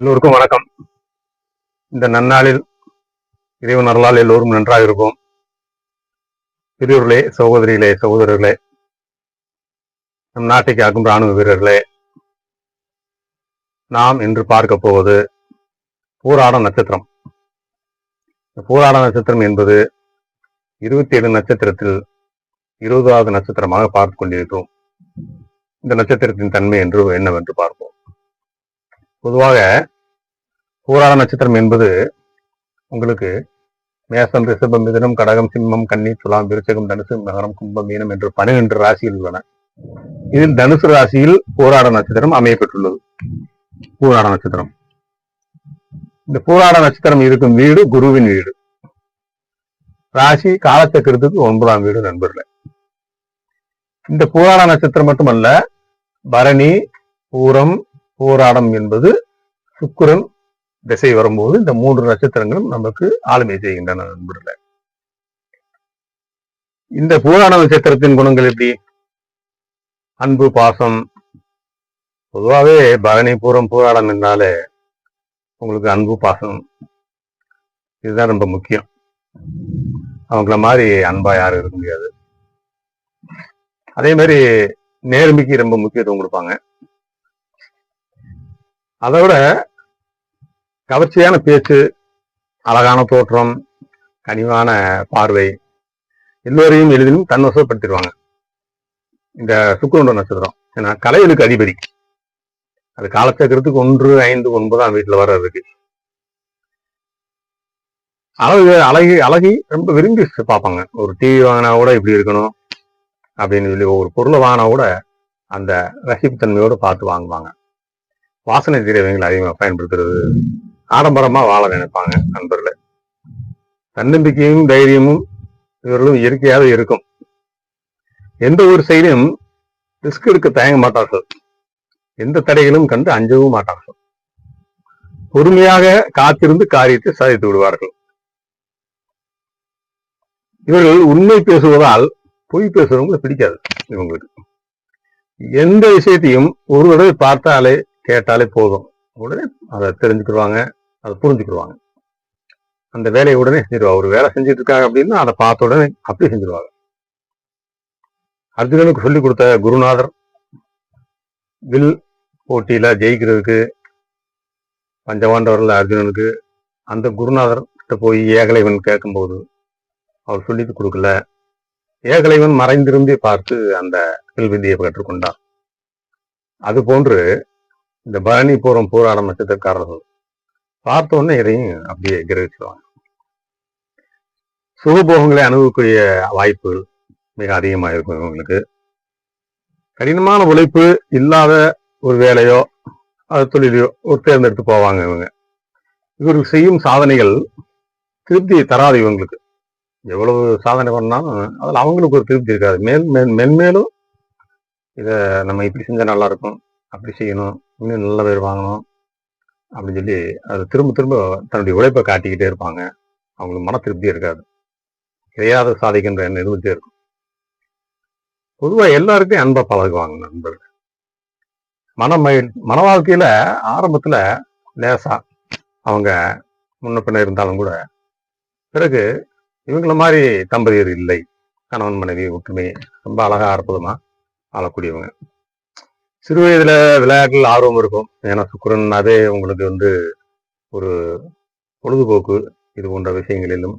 எல்லோருக்கும் வணக்கம். இந்த நன்னாளில் இறைவன் அருளால் எல்லோரும் நன்றாக இருப்போம். பெரியோர்களே சகோதரிகளே சகோதரர்களே நம் நாட்டை காக்கும் ராணுவ வீரர்களே நாம் இன்று பார்க்க போவது பூராட நட்சத்திரம். பூராட நட்சத்திரம் என்பது இருபத்தி ஏழு நட்சத்திரத்தில் இருபதாவது நட்சத்திரமாக பார்த்து கொண்டிருக்கிறோம். இந்த நட்சத்திரத்தின் தன்மை என்று என்னவென்று பார்ப்போம். பொதுவாக பூராண நட்சத்திரம் என்பது உங்களுக்கு மேசம் ரிஷபம் மிதனம் கடகம் சிம்மம் கன்னி துலாம் விருச்சகம் தனுசு மகரம் கும்பம் மீனம் என்று பன்னிரண்டு ராசிகள் உள்ளன. இதில் தனுசு ராசியில் பூராட நட்சத்திரம் அமையப்பட்டுள்ளது பூராட நட்சத்திரம். இந்த பூராட நட்சத்திரம் இருக்கும் வீடு குருவின் வீடு. ராசி காலச்சக்கரத்துக்கு ஒன்பதாம் வீடு நண்பர்களே. இந்த பூராட நட்சத்திரம் மட்டுமல்ல பரணி பூரம் போராடம் என்பது சுக்கரன் திசை வரும்போது இந்த மூன்று நட்சத்திரங்களும் நமக்கு ஆளுமை செய்கின்றன நண்பர்கள. இந்த பூராண நட்சத்திரத்தின் குணங்கள் எப்படி? அன்பு பாசம். பொதுவாகவே பரணி பூரம் போராடம் என்றாலே உங்களுக்கு அன்பு பாசம். இதுதான் ரொம்ப முக்கியம். அவங்கள மாதிரி அன்பா யாரும் இருக்க முடியாது. அதே மாதிரி நேர்மைக்கு ரொம்ப முக்கியத்துவம் கொடுப்பாங்க. அதை விட கவர்ச்சியான பேச்சு அழகான தோற்றம் கனிவான பார்வை எல்லோரையும் எளிதிலும் தன்வசப்படுத்திடுவாங்க. இந்த சுக்குரண்ட நட்சத்திரம் ஏன்னா கலைகளுக்கு அதிபதி. அது காலச்சக்கரத்துக்கு ஒன்று ஐந்து ஒன்பதாம் வீட்டில் வர இருக்கு அழகு அழகி அழகி ரொம்ப விரும்பி பார்ப்பாங்க. ஒரு டிவி வாங்கினா கூட இப்படி இருக்கணும் அப்படின்னு சொல்லி ஒரு பொருளை வாங்கினா கூட அந்த ரசிப்புத்தன்மையோடு பார்த்து வாங்குவாங்க. வாசனை திரவியங்கள் அதிகமாக பயன்படுத்துறது ஆடம்பரமா வாழ நினைப்பாங்க நண்பர்களே. தன்னம்பிக்கையும் தைரியமும் இவர்களும் இயற்கையாக இருக்கும். எந்த ஒரு செயலையும் ரிஸ்க் எடுக்க தயங்க மாட்டார்கள். எந்த தடைகளும் கண்டு அஞ்சவும் மாட்டார்கள். பொறுமையாக காத்திருந்து காரியத்தை சாதித்து விடுவார்கள். இவர்கள் உண்மை பேசுவதால் பொய் பேசுறவங்களுக்கு பிடிக்காது இவங்களுக்கு. எந்த விஷயத்தையும் ஒரு தடவை பார்த்தாலே கேட்டாலே போதும். உடனே அதை தெரிஞ்சுக்கிடுவாங்க அதை புரிஞ்சுக்கிடுவாங்க. அந்த வேலையை உடனே செஞ்சிருவாங்க. ஒரு வேலை செஞ்சுட்டு இருக்காங்க அப்படின்னா அதை பார்த்த உடனே அப்படியே செஞ்சிருவாங்க அர்ஜுனனுக்கு சொல்லி கொடுத்த குருநாதர் வில் போட்டியில ஜெயிக்கிறதுக்கு பஞ்சபாண்டவர்ல அர்ஜுனனுக்கு அந்த குருநாதர் கிட்ட போய் ஏகலைவன் கேட்கும்போது அவர் சொல்லி கொடுக்கல. ஏகலைவன் மறைந்திருந்தே பார்த்து அந்த வில் வித்தியை கற்றுக்கொண்டார் அது போன்று இந்த பரணி பூரம் போராட நட்சத்திரக்காரர்கள் பார்த்த உடனே இதையும் அப்படியே கிரகிச்சிருவாங்க. சுகபோகங்களை அணுகக்கூடிய வாய்ப்புகள் மிக அதிகமாக இருக்கும் இவங்களுக்கு. கடினமான உழைப்பு இல்லாத ஒரு வேலையோ அது தொழிலையோ ஒரு தேர்ந்தெடுத்து போவாங்க இவங்க. இவர்கள் செய்யும் சாதனைகள் திருப்தி தராது இவங்களுக்கு. எவ்வளவு சாதனை பண்ணாலும் அதில் அவங்களுக்கு ஒரு திருப்தி இருக்காது. மேல் மேல் மென்மேலும் இதை நம்ம இப்படி செஞ்சால் நல்லா இருக்கும். அப்படி செய்யணும் இன்னும் நல்ல பேர் வாங்கணும் அப்படின்னு சொல்லி அது திரும்ப திரும்ப தன்னுடைய உழைப்பை காட்டிக்கிட்டே இருப்பாங்க. அவங்களுக்கு மன திருப்தி இருக்காது. கிடையாத சாதிக்கின்ற எண்ணம் இருந்துகிட்டே இருக்கும். பொதுவாக எல்லாருக்கும் அன்பை பழகுவாங்க நண்பர்கள். மன மன வாழ்க்கையில் ஆரம்பத்துல லேசா அவங்க முன்ன பின்ன இருந்தாலும் கூட பிறகு இவங்கள மாதிரி தம்பதியர் இல்லை. கணவன் மனைவி ஒற்றுமை ரொம்ப அழகா அற்புதமா வாழக்கூடியவங்க. சிறு வயதுல விளையாட்டில் ஆர்வம் இருக்கும். ஏன்னா சுக்கரன்னாவே உங்களுக்கு வந்து ஒரு பொழுதுபோக்கு இது போன்ற விஷயங்களிலும்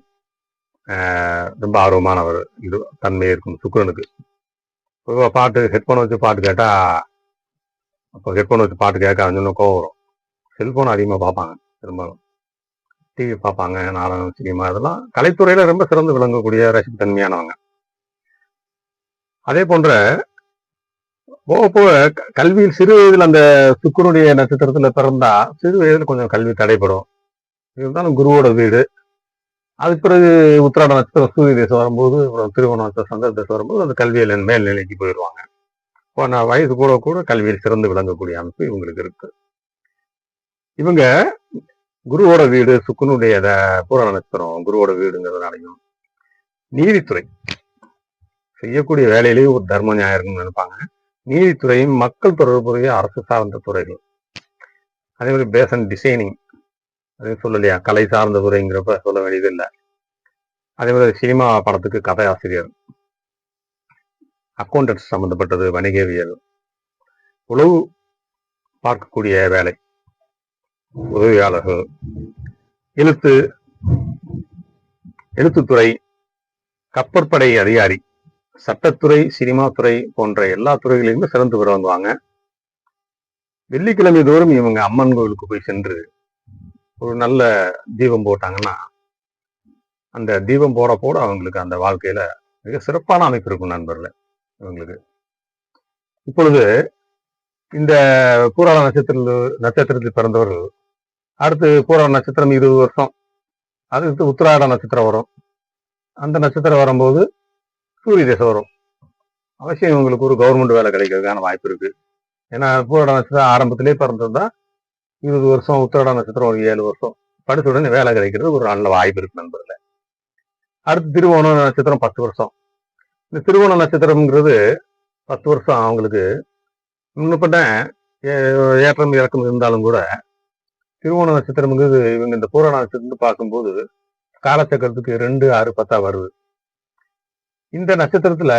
ரொம்ப ஆர்வமானவர். இது தன்மை இருக்கும் சுக்கரனுக்கு. பொதுவா பாட்டு ஹெட்ஃபோன் வச்சு பாட்டு கேட்டா அப்போ ஹெட்ஃபோன் வச்சு பாட்டு கேட்க அஞ்சு கோவம் வரும். செல்போன் அதிகமாக பார்ப்பாங்க பெரும்பாலும். டிவி பார்ப்பாங்க நாடகம் சினிமா இதெல்லாம் கலைத்துறையில ரொம்ப சிறந்து விளங்கக்கூடிய ரசிப்புத்தன்மையானவங்க. அதே போன்ற போக போக கல்வியில் சிறு வயதில் அந்த சுக்கரனுடைய நட்சத்திரத்துல பிறந்தா சிறு வயதில் கொஞ்சம் கல்வி தடைப்படும் இருந்தாலும் குருவோட வீடு. அதுக்கு பிறகு உத்திராட நட்சத்திரம் சூரிய தேசம் வரும்போது அப்புறம் திருவோண நட்சத்திரம் சந்திர தேசம் வரும்போது அந்த கல்வியில மேல்நிலைக்கு போயிடுவாங்க. இப்போ நான் வயது கூட கூட கல்வியில் சிறந்து விளங்கக்கூடிய அமைப்பு இவங்களுக்கு இருக்கு. இவங்க குருவோட வீடு சுக்குனுடைய பூரண நட்சத்திரம் குருவோட வீடுங்கிறதுனாலையும் நீதித்துறை. செய்யக்கூடிய வேலையிலேயே ஒரு தர்ம நியாயம் நினைப்பாங்க. நீதித்துறையும் மக்கள் தொடர்புடைய அரசு சார்ந்த துறைகள். அதே மாதிரி பேசன் டிசைனிங் அது சொல்லலையா? கலை சார்ந்த துறைங்கிறப்ப சொல்ல வேண்டியது இல்லை அதே மாதிரி சினிமா படத்துக்கு கதை ஆசிரியர். அக்கௌண்டன்ஸ் சம்பந்தப்பட்டது வணிகவியல். உளவு பார்க்கக்கூடிய வேலை. உதவியாளர்கள். எழுத்து எழுத்துத்துறை கப்பற்படை அதிகாரி. சட்டத்துறை சினிமா துறை போன்ற எல்லா துறைகளிலுமே சிறந்து வருவாங்க வெள்ளிக்கிழமை தோறும் இவங்க அம்மன் கோவிலுக்கு போய் சென்று ஒரு நல்ல தீபம் போட்டாங்கன்னா அந்த தீபம் போட போட அவங்களுக்கு அந்த வாழ்க்கையில மிக சிறப்பான அமைப்பு இருக்கும் நண்பர்களே இவங்களுக்கு. இப்பொழுது இந்த பூராட நட்சத்திரத்தில் நட்சத்திரத்தில் பிறந்தவர்கள் அடுத்து பூராட நட்சத்திரம் இருபது வருஷம் அடுத்து உத்திராட நட்சத்திரம் வரும். அந்த நட்சத்திரம் வரும்போது சூரிய திசை வரும். அவசியம் இவங்களுக்கு ஒரு கவர்மெண்ட் வேலை கிடைக்கிறதுக்கான வாய்ப்பு இருக்கு. ஏன்னா பூரட நட்சத்திரம் ஆரம்பத்திலே பிறந்திருந்தா இருபது வருஷம் உத்திராட நட்சத்திரம் ஒரு ஏழு வருஷம். படித்த வேலை கிடைக்கிறது ஒரு நல்ல வாய்ப்பு இருக்கு நண்பர்களே. அடுத்து திருவோண நட்சத்திரம் பத்து வருஷம். இந்த திருவோண நட்சத்திரம்ங்கிறது பத்து வருஷம் அவங்களுக்கு. முன்னப்பட்ட ஏற்றம் இறக்கம் இருந்தாலும் கூட திருவோண நட்சத்திரம்ங்கிறது இவங்க இந்த பூரண நட்சத்திரம் பார்க்கும்போது காலச்சக்கரத்துக்கு ரெண்டு ஆறு பத்தா வருது. இந்த நட்சத்திரத்துல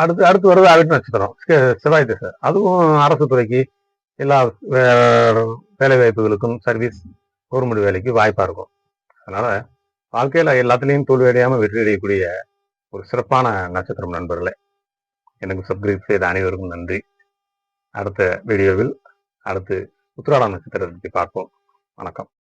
அடுத்து அடுத்து வருது அவிட்ட நட்சத்திரம். செவ்வாய் திசை. அதுவும் அரசு துறைக்கு எல்லா வேலை வாய்ப்புகளுக்கும் சர்வீஸ் கவர்மெண்ட் வேலைக்கு வாய்ப்பா இருக்கும். அதனால வாழ்க்கையில எல்லாத்துலயும் தோல்வியடையாம வெற்றி அடையக்கூடிய ஒரு சிறப்பான நட்சத்திரம் நண்பர்களே. எனக்கு சப்ஸ்கிரைப் செய்த அனைவருக்கும் நன்றி. அடுத்த வீடியோவில் அடுத்து உத்ராடா நட்சத்திரத்தை பற்றி பார்ப்போம். வணக்கம்.